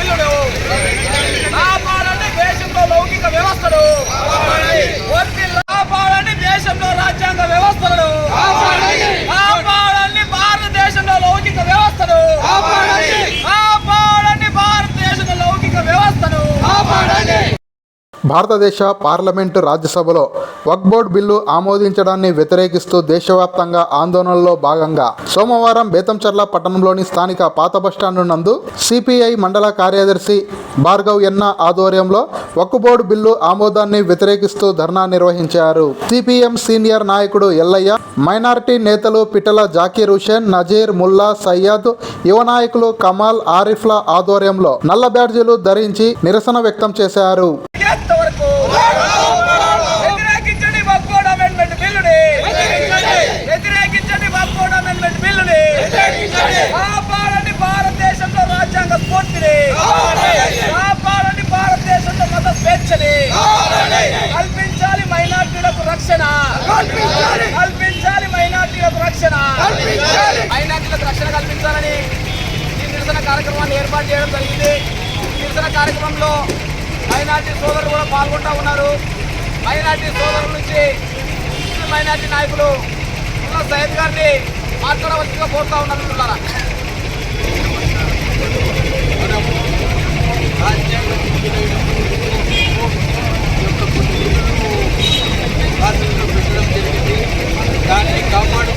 Amendment బిల్లును దేశంలో లౌకిక వ్యవస్థను కాపాడండి దేశంలో రాజ్యాంగ వ్యవస్థలను కాపాడండి భారతదేశంలో లౌకిక వ్యవస్థను కాపాడండి భారతదేశంలో లౌకిక వ్యవస్థను భారతదేశ పార్లమెంటు రాజ్యసభలో వక్బోర్డ్ బిల్లు ఆమోదించడాన్ని వ్యతిరేకిస్తూ దేశవ్యాప్తంగా ఆందోళనలో భాగంగా సోమవారం బేతంచర్ల పట్టణంలోని స్థానిక పాత బస్టాండు నందు సిపిఐ మండల కార్యదర్శి భార్గవ్ ఎన్న ఆధ్వర్యంలో వక్ బోర్డు బిల్లు ఆమోదాన్ని వ్యతిరేకిస్తూ ధర్నా నిర్వహించారు. సిపిఎం సీనియర్ నాయకుడు ఎల్లయ్య మైనారిటీ నేతలు పిటల జాకీర్ హుసేన్ నజీర్ ముల్లా సయ్యద్ యువ నాయకులు కమాల్ ఆరిఫ్ల ఆధ్వర్యంలో నల్ల బ్యాడ్జీలు ధరించి నిరసన వ్యక్తం చేశారు ఎంతవరకు వ్యతిరేకించండి వక్ఫ్ అమెండ్మెంట్ బిల్లుని వ్యతిరేకించండి వక్ఫ్ అమెండ్మెంట్ బిల్లుని కాపాడండి భారతదేశంలో రాజ్యాంగ స్ఫూర్తిని కాపాడండి భారతదేశంలో మత స్వేచ్ఛని కల్పించాలి మైనార్టీలకు రక్షణ కల్పించాలి మైనార్టీలకు రక్షణ మైనార్టీలకు రక్షణ కల్పించాలని ఈ నిరసన కార్యక్రమాన్ని ఏర్పాటు చేయడం జరిగింది నిరసన కార్యక్రమంలో మైనార్టీ సోదరులు కూడా పాల్గొంటూ ఉన్నారు మైనార్టీ సోదరుల నుంచి ముస్లిం మైనార్టీ నాయకులు ఉన్న సయ్యద్ గారిని మాట్లాడవలసిగా కోరుతా ఉన్నారు పెట్టడం జరిగింది దాన్ని కాపాడు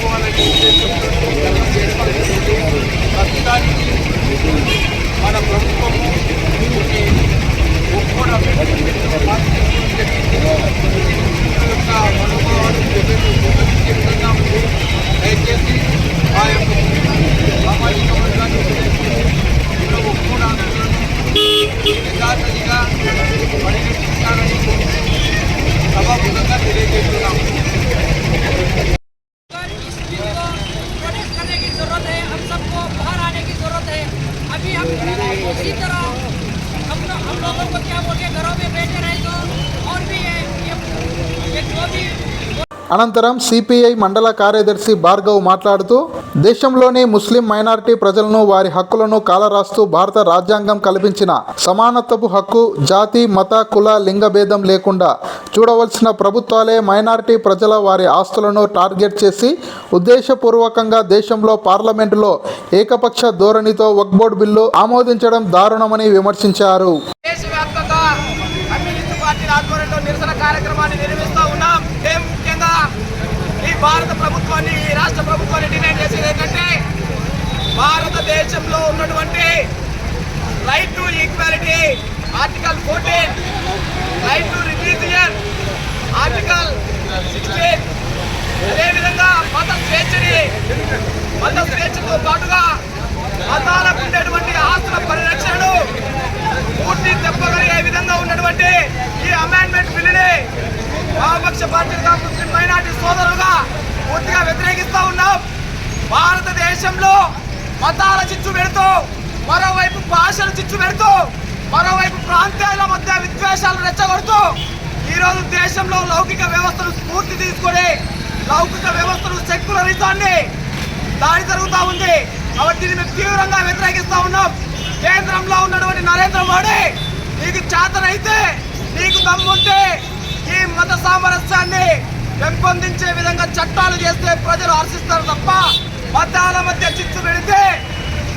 అనంతరం సిపిఐ మండల కార్యదర్శి భార్గవ్ మాట్లాడుతూ దేశంలోని ముస్లిం మైనారిటీ ప్రజలను వారి హక్కులను కాలరాస్తూ భారత రాజ్యాంగం కల్పించిన సమానత్వపు హక్కు జాతి మత కుల లింగ భేదం లేకుండా చూడవలసిన ప్రభుత్వాలే మైనారిటీ ప్రజల వారి ఆస్తులను టార్గెట్ చేసి ఉద్దేశపూర్వకంగా దేశంలో పార్లమెంటులో ఏకపక్ష ధోరణితో వక్ బోర్డు బిల్లు ఆమోదించడం దారుణమని విమర్శించారు దేశవ్యాప్తంగా కమ్యూనిస్ట్ పార్టీ ఆధ్వర్యంలో నిరసన కార్యక్రమాన్ని నిర్వహిస్తూ ఉన్నాం మేము ముఖ్యంగా ఈ భారత ప్రభుత్వాన్ని ఈ రాష్ట్ర ప్రభుత్వాన్ని డిమాండ్ చేసేది ఏంటంటే భారతదేశంలో ఉన్నటువంటి right to equality article fourteen right to religion article sixteen అదేవిధంగా మత స్వేచ్ఛని మత స్వేచ్ఛతో పాటుగా మతాలకు ఉండేటువంటి ఆస్తుల పరిరక్షణను పూర్తి తెప్పగలిగే విధంగా ఉన్నటువంటి ఈ అమెండ్మెంట్ బిల్లుని వామపక్ష పార్టీలుగా ముస్లిం మైనార్టీ సోదరులుగా పూర్తిగా వ్యతిరేకిస్తూ ఉన్నాం. భారతదేశంలో మతాల చిచ్చు పెడుతూ మరోవైపు భాషలు చిచ్చు పెడుతూ మరోవైపు ప్రాంతాల మధ్య విద్వేషాలు రెచ్చగొడుతూ ఈరోజు దేశంలో లౌకిక వ్యవస్థను స్ఫూర్తి తీసుకొని లౌకిక వ్యవస్థను సెక్యులరిజాన్ని దాడి జరుగుతూ ఉంది. కాబట్టి దీన్ని మేము తీవ్రంగా వ్యతిరేకిస్తూ ఉన్నాం. కేంద్రంలో ఉన్నటువంటి నరేంద్ర మోడీ నీకు చేతనైతే నీకు దమ్ముంటే మత సామరస్యాన్ని పెంపొందించే విధంగా చట్టాలు చేస్తే ప్రజలు హర్షిస్తారు తప్ప మతాల మధ్య చిచ్చు పెడితే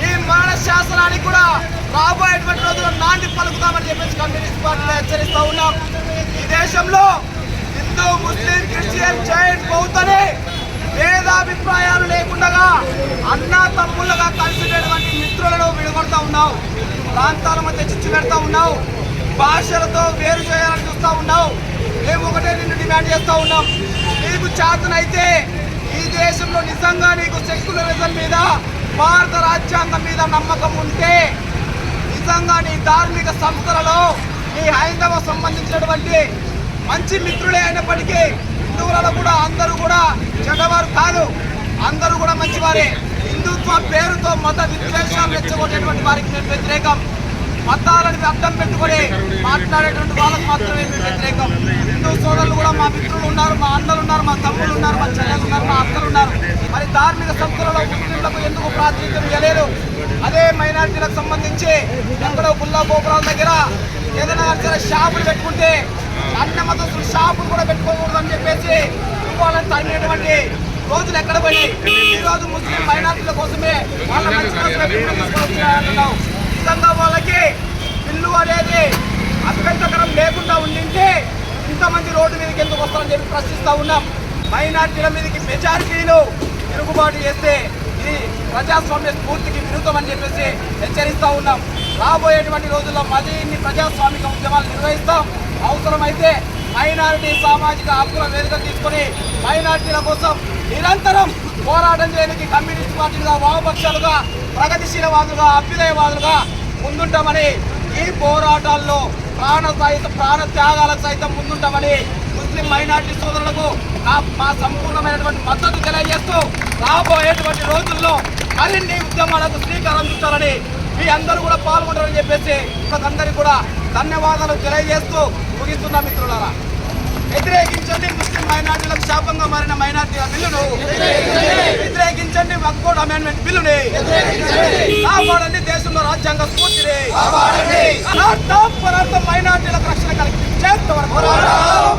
ఈ మాన శాసనానికి కూడా రాబోయేటువంటి రోజుల్లో నాంది పలుకుతామని చెప్పేసి కమ్యూనిస్ట్ పార్టీలో హెచ్చరిస్తూ ఉన్నాం. ఈ దేశంలో హిందూ ముస్లిం క్రిస్టియన్ జైన్ బౌద్ధని భేదాభిప్రాయాలు లేకుండా అన్నా తమ్ముళ్ళగా కలిసినటువంటి మిత్రులను విడగొడతా ఉన్నావు ప్రాంతాల మధ్య చిచ్చు పెడతా ఉన్నావు భాషలతో వేరు చేయాలని చూస్తూ ఉన్నావు మేము ఒకటే నిన్ను డిమాండ్ చేస్తూ ఉన్నాం. నీకు చేతనైతే ఈ దేశంలో నిజంగా నీకు సెక్యులరిజం మీద భారత రాజ్యాంగం మీద నమ్మకం ఉంటే నిజంగా నీ ధార్మిక సంస్థలలో నీ హైందవ సంబంధించినటువంటి మంచి మిత్రులే అయినప్పటికీ హిందువులలో కూడా అందరూ కూడా చెడ్డవారు కాదు. అందరూ కూడా మంచివారే. హిందుత్వ పేరుతో మత విద్వేషాలు రెచ్చగొట్టేటువంటి వారికి మేము వ్యతిరేకం. మతాలని అర్థం పెట్టుకొని మాట్లాడేటువంటి వాళ్ళకు మాత్రమే వ్యతిరేకం. హిందూ సోదరులు కూడా మా మిత్రులు ఉన్నారు మా అన్నలు ఉన్నారు మా తమ్ముళ్ళు ఉన్నారు మా చెల్లెలు ఉన్నారు మా అక్కలు ఉన్నారు. మరి ధార్మిక సంస్థలలో ముస్లింలకు ఎందుకు ప్రాతినిధ్యం ఇవ్వలేదు? అదే మైనార్టీలకు సంబంధించి ఎక్కడో గుల్లా గోపురాల దగ్గర ఏదైనా సరే షాపులు పెట్టుకుంటే అన్న మతస్తులు షాపులు కూడా పెట్టుకోకూడదు అని చెప్పేసి వాళ్ళని తగినటువంటి రోజులు ఎక్కడ పోయి ఈ రోజు ముస్లిం మైనార్టీల కోసమే వాళ్ళ మంచి కోసమే నిజంగా వాళ్ళకి ఇల్లు అనేది అభ్యంతకరం లేకుండా ఉండింటే ఇంతమంది రోడ్డు మీదకి ఎందుకు వస్తారని చెప్పి ప్రశ్నిస్తూ ఉన్నాం. మైనార్టీల మీదకి మెజారిటీలు తిరుగుబాటు చేస్తే ఇది ప్రజాస్వామ్య స్ఫూర్తికి విరుద్ధమని చెప్పేసి హెచ్చరిస్తూ ఉన్నాం. రాబోయేటువంటి రోజుల్లో మరిన్ని ప్రజాస్వామిక ఉద్యమాలు నిర్వహిస్తాం. అవసరమైతే మైనారిటీ సామాజిక హక్కుల వేదిక తీసుకొని మైనారిటీల కోసం నిరంతరం పోరాటం చేయడానికి కమ్యూనిస్ట్ పార్టీలుగా వామపక్షాలుగా ప్రగతిశీలవాదులుగా అభ్యుదయవాదులుగా ముందుంటామని ఈ పోరాటాల్లో ప్రాణ సహిత ప్రాణ త్యాగాలకు సైతం ముందుంటామని ముస్లిం మైనార్టీ సోదరులకు మా సంపూర్ణమైనటువంటి మద్దతు తెలియజేస్తూ రాబోయేటువంటి రోజుల్లో మరిన్ని ఉద్యమాలకు శ్రీకారం చుట్టాలని మీ అందరూ కూడా పాల్గొంటారని చెప్పేసి అందరికీ కూడా ధన్యవాదాలు తెలియజేస్తూ ముగిస్తున్నా మిత్రులారా. వ్యతిరేకించండి ముస్లిం మైనార్టీలకు శాపంగా మారిన మైనార్టీల బిల్లును వ్యతిరేకించండి వక్ఫోర్డ్ అమెండ్మెంట్ బిల్లుని. కాపాడండి దేశంలో రాజ్యాంగ స్ఫూర్తిని. పోరాటం పోరాటం మైనార్టీలకు రక్షణ కలిగించేంత వరకు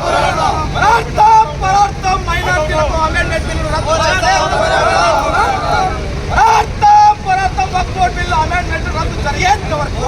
పోరాటం పోరాటం మైనార్టీలకు అమెండ్మెంట్ బిల్లు రద్దు చేసేంత వరకు పోరాటం పోరాటం వక్ఫోర్డ్ బిల్లు అమెండ్మెంట్ రద్దు జరిగేంత వరకు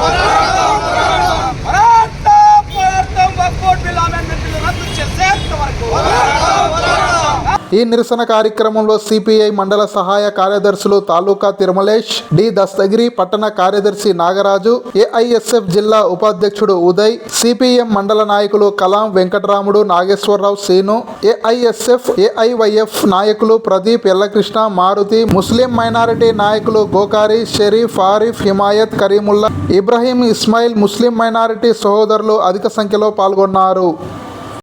ఈ నిరసన కార్యక్రమంలో సిపిఐ మండల సహాయ కార్యదర్శులు తాలూకా తిరుమలేష్ డి దస్తగిరి పట్టణ కార్యదర్శి నాగరాజు ఏఐఎస్ఎఫ్ జిల్లా ఉపాధ్యక్షుడు ఉదయ్ సిపిఎం మండల నాయకులు కలాం వెంకటరాముడు నాగేశ్వరరావు సీను ఏఐఎస్ఎఫ్ ఏఐవైఎఫ్ నాయకులు ప్రదీప్ ఎల్లకృష్ణ మారుతి ముస్లిం మైనారిటీ నాయకులు గోకారి షరీఫ్ ఆరిఫ్ హిమాయత్ కరీముల్లా ఇబ్రహీం ఇస్మాయిల్ ముస్లిం మైనారిటీ సహోదరులు అధిక సంఖ్యలో పాల్గొన్నారు.